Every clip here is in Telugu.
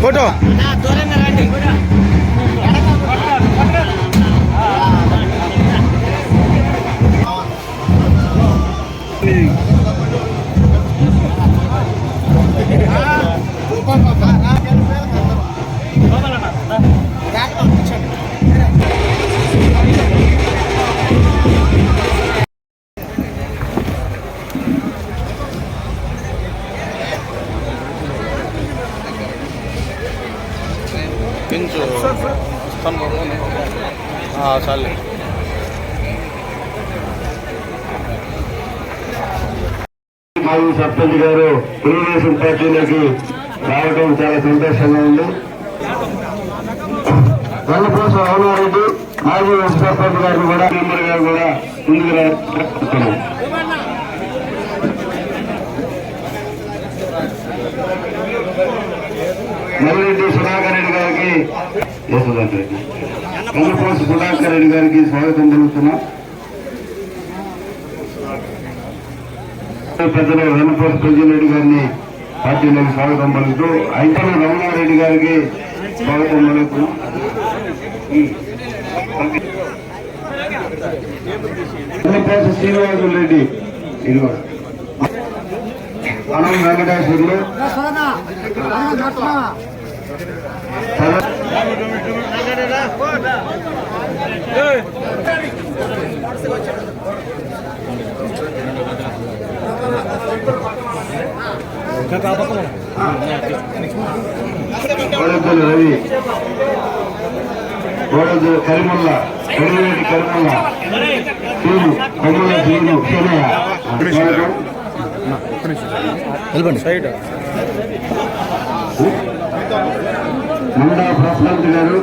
¡Foto! వస్తాను చాలే. మాజీ సర్పంచ్ గారు తెలుగుదేశం పార్టీలోకి రావడం చాలా సంతోషంగా ఉంది. గల్లపూస అవునారెడ్డి మాజీ ఉప సర్పంచ్ గారిని కూడా మెంబర్ గారు కూడా ముందుకు రావడం మల్లిరెడ్డి గారికి ఏ సుధాకర్ రెడ్డి గల్లపూస సుధాకర్ రెడ్డి గారికి స్వాగతం పలుకుతున్నాం పెద్దలు వెన్నపోసి పెంజిరెడ్డి గారిని పార్టీలోకి స్వాగతం పలుకుతూ ఐతన రమణారెడ్డి గారికి స్వాగతం పలుకుతున్నాం వెన్నపోసి శ్రీనివాసులు రెడ్డి ఇదిగో మనం వెంకటేశ్వర్లు కోడెద్దలు రవి. కరిమల్ల కరిమల్ల. సీను కొమ్మల స్వాగతం. వెళ్ళండి. సైడ్. మండా ప్రశాంత్ గారు.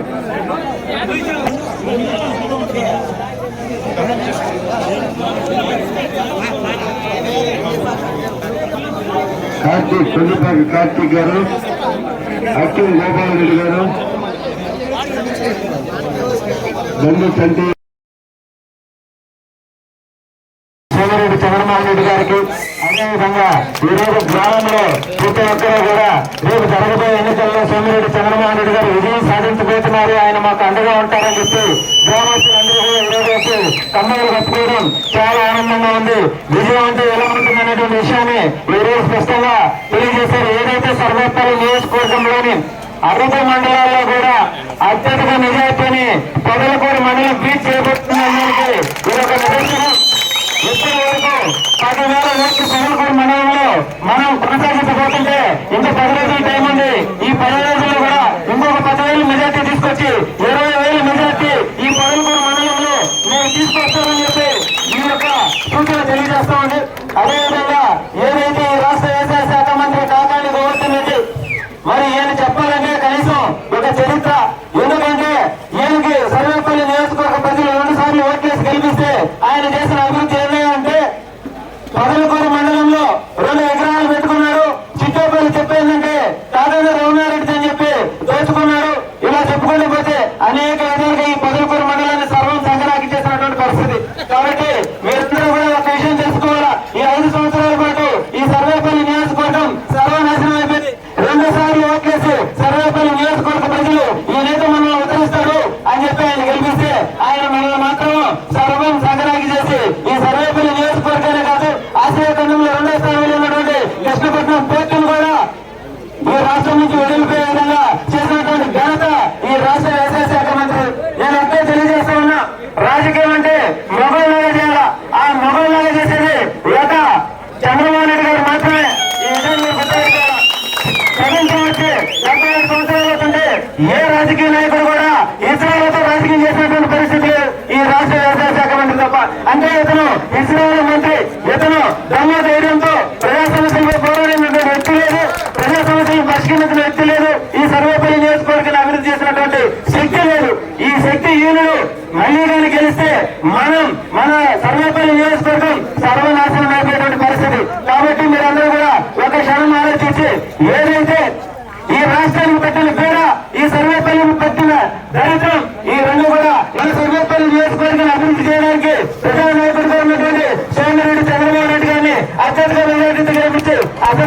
కార్తీక్ కొండపాకి కార్తీక్ గారు అక్కిం గోపాల్ రెడ్డి గారు దండు చంటి జగన్మోహన్ రెడ్డి గారికి అదేవిధంగా ఈరోజు గ్రామంలో ప్రతి ఒక్కరూ కూడా రేపు జరగబోయే ఎన్నికల్లో సోమిరెడ్డి చంద్రమోహన్ రెడ్డి గారు విజయం సాధించబోతున్నారు. ఆయన మాకు అండగా ఉంటారని చెప్పి గ్రామస్తులందరూ కూడా వచ్చి కమ్మలు కట్టుకోవడం చాలా ఆనందంగా ఉంది. విజయం అంటే ఎలా ఉంటుందనేటువంటి విషయాన్ని ఈరోజు స్పష్టంగా తెలియజేశారు. ఏదైతే సర్వేపల్లి నియోజకవర్గంలోని అరవై మండలాల్లో కూడా అత్యధిక నిజాయితీని పొదలకూరు మండలం బీచ్ చేయబోతుందనడానికి ఇది ఒక నిదర్శనం. ఇప్పటి వరకు పదివేల ఓట్లు మండలంలో మనం కొనసాగించబోతుంటే ఇంకా పది రోజుల టైం ఉంది ఈ పది రోజుల్లో కూడా ఇంకొక పదివేలు మెజార్టీ తీసుకొచ్చి ఇరవై వేల మెజార్టీ ఈ పదకొండు మండలంలో మేము తీసుకొస్తామని చెప్పి ఈ యొక్క సూచన తెలియజేస్తామండి అదేవిధంగా ఏదైతే ఈ రాష్ట్ర వ్యవసాయ శాఖ మంత్రి కాకాని గోవర్ధన్ రెడ్డి మరి ఈయన చెప్పాలంటే కనీసం ఒక చరిత్ర ఎందుకంటే ఈయనకి సర్వేపల్లి నియోజకవర్గ ప్రజలు రెండు సార్లు ఓట్లేసి గెలిపిస్తే ఆయన చేసిన అభివృద్ధి ఏమయ్యంటే పదలకూరు మండలంలో రెండు ఎకరాలు పెట్టుకున్నారు చిట్టోపల్లి చెప్పేందంటే కాదని రమణారెడ్డి అని చెప్పి దోచుకున్నారు ఇలా చెప్పుకుంటూ పోతే అనేక విధాలుగా ఈ పదలకూరు మండలాన్ని సర్వం సంగరాకి చేసినటువంటి పరిస్థితి కాబట్టి మీరందరూ కూడా ఒక విషయం తెలుసుకోవాలా ఈ ఐదు సంవత్సరాల పాటు ఈ సర్వేపల్లి నియోజకవర్గం సర్వనాశనం అయిపోయింది రెండు సార్లు ఓట్లేసి సర్వేపల్లి నియోజకవర్గ ప్రజలు ఈ నేత మనల్ని ఉత్తరిస్తాడు అని చెప్పి ఆయన గెలిపిస్తే ఆయన మనల్ని మాత్రం సర్వం సంగరాకి చేసి ఈ సర్వేపల్లి నియోజకవర్గానే కాదు ఆసియా ఖండంలో రెండో స్థానంలో ఉన్నటువంటి కృష్ణపట్నం పోర్టును కూడా ఈ రాష్ట్రం నుంచి వదిలిపోయే విధంగా చేసినటువంటి ఘనత ఈ రాష్ట్ర వ్యవసాయ శాఖ మంత్రి నేను అట్లే తెలియజేస్తా ఉన్నా రాజకీయం అంటే మొగోళ్ళగా చేయాలా ఆ మొగోళ్ళగా చేసేది ఒక చంద్రబాబు నాయుడు గారు మాత్రమే ఈ విషయం మీరు గుర్తుపెట్టుకోవాలా స్వతంత్రం వచ్చి డెబ్బై ఐదు సంవత్సరాలు అవుతుంటే ఏ రాజకీయ నాయకుడు కూడా ఇస్రాయల్తో రాజకీయం చేసినటువంటి పరిస్థితి లేదు ఈ రాష్ట్ర వ్యవసాయ శాఖ మంత్రి తప్ప అంటే ఇతను ఇస్రాయల్ మంత్రి ఇతను దమ్మ ధైర్యంతో ప్రజా సమస్యలపై పోరాడినటువంటి వ్యక్తి లేదు ప్రజా సమస్యలు పరిష్కరించిన వ్యక్తి లేదు. ఈ సర్వేపల్లి నియోజకవర్గాన్ని అభివృద్ధి చేసినటువంటి శక్తి లేదు. ఈ శక్తి ఈయనలు మళ్ళీ కానీ గెలిస్తే మనం మన సర్వేపల్లి నియోజకవర్గం సర్వనాశనం అయిపోయేటువంటి పరిస్థితి. కాబట్టి మీరందరూ కూడా ఒక క్షణం ఆలోచించి ఏదైతే ఈ రాష్ట్రానికి పెట్టిన పేర ఈ సర్వేపల్లిని పెట్టిన దరిద్రం ఈ రెండు కూడా మన సర్వేపల్లి నియోజకవర్గాన్ని అభివృద్ధి చేయడానికి ప్రజా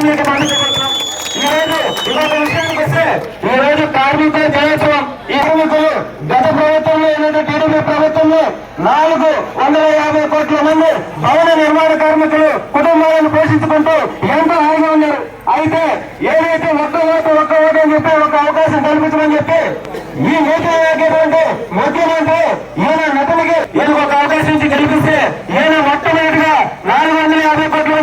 ఈ రోజు ఇంకొక విషయానికి వస్తే ఈ రోజు కార్మికుల దినోత్సవం ఈ కార్మికులు గత ప్రభుత్వంలో ఏదైతే టీడీపీ ప్రభుత్వంలో నాలుగు వందల యాభై కోట్ల మంది భవన నిర్మాణ కార్మికులు కుటుంబాలను పోషించుకుంటూ ఎంతో హాయిగా ఉన్నారు అయితే ఏదైతే ఒక్క ఓటు ఒక్క ఓటు అని చెప్పి ఒక అవకాశం కల్పించమని చెప్పి ఈ నీతి ఆయోగేటువంటి ముఖ్యమంత్రి ఈయన నటునికి ఈయనకు ఒక అవకాశం ఇచ్చి గెలిపిస్తే ఈయన మొట్టమొదటిగా నాలుగు వందల యాభై కోట్ల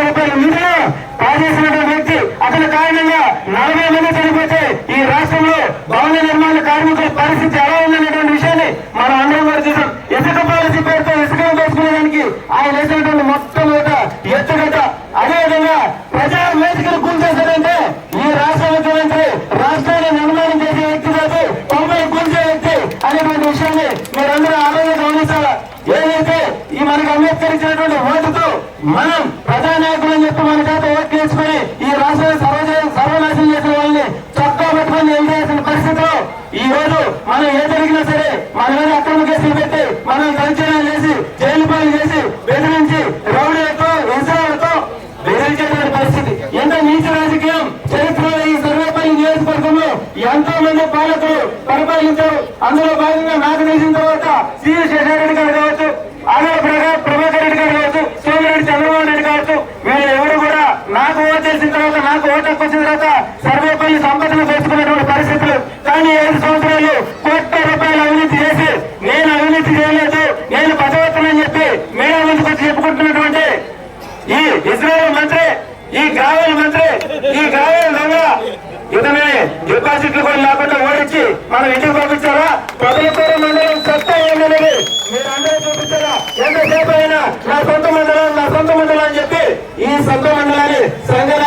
కోట్ల నిధులు కాజేసినటువంటి వ్యక్తి అతని కారణంగా నలభై మంది చనిపోతే ఈ రాష్ట్రంలో భవన నిర్మాణ కార్మికుల పరిస్థితి ఎలా ఉందనేటువంటి విషయాన్ని మనం అందరం కూడా చూసాం. ఇసుక పాలసీ పేరుతో ఇసుకను దోచుకునేదానికి ఆయన వేసినటువంటి మొత్తం ఎత్తుగత అదేవిధంగా ప్రజా వేదిక అని చెప్పి మన చేత ఓట్లు ఈ రాష్ట్రాన్ని సర్వ సర్వనాశనం చేసిన వాళ్ళని చొక్కా పట్టుకొని ఎదురేసిన పరిస్థితిలో ఈ రోజు మనం ఏ జరిగినా సరే మన మీద అక్రమ కేసులు పెట్టి మనం సంచలనం చేసి జైలు పాలు చేసి బెదిరించి రౌడీలతో హింసలతో బెదిరించేటువంటి పరిస్థితి. ఎంత నీచ రాజకీయం చరిత్రలో ఈ సర్వేపల్లి నియోజకవర్గంలో ఎంతో మంది పాలకులు పరిపాలించారు. అందులో భాగంగా నాకు తెలిసిన తర్వాత సివి శేషారెడ్డి గారు కావచ్చు ఆదాయ ప్రభాకర్ రెడ్డి గారు కోటకు వచ్చిన తర్వాత సర్వేపల్లి సంపదలు చేసుకునేటువంటి పరిస్థితులు. కానీ ఏడు సంవత్సరాలు కోట్ల రూపాయలు అవినీతి చేసి నేను అవినీతి చేయలేదు నేను పదవత్తునని చెప్పి మీడియా ముందుకు వచ్చి చెప్పుకుంటున్నటువంటి ఈ ఇజ్రాయల్ మంత్రి ఈ గ్రావెల్ మంత్రి ఈ గ్రావెల్ దొంగ ఇతనే డిపాజిట్లు కూడా లేకుండా ఓడించి మనం ఇంటికి పంపించారా పదలకూర మండలం సత్త ఏమన్నది మీరు అందరూ చూపించారా ఎంతసేపు అయినా నా సొంత మండలం నా సొంత మండలం అని చెప్పి ఈ సొంత మండలాన్ని సంఘాల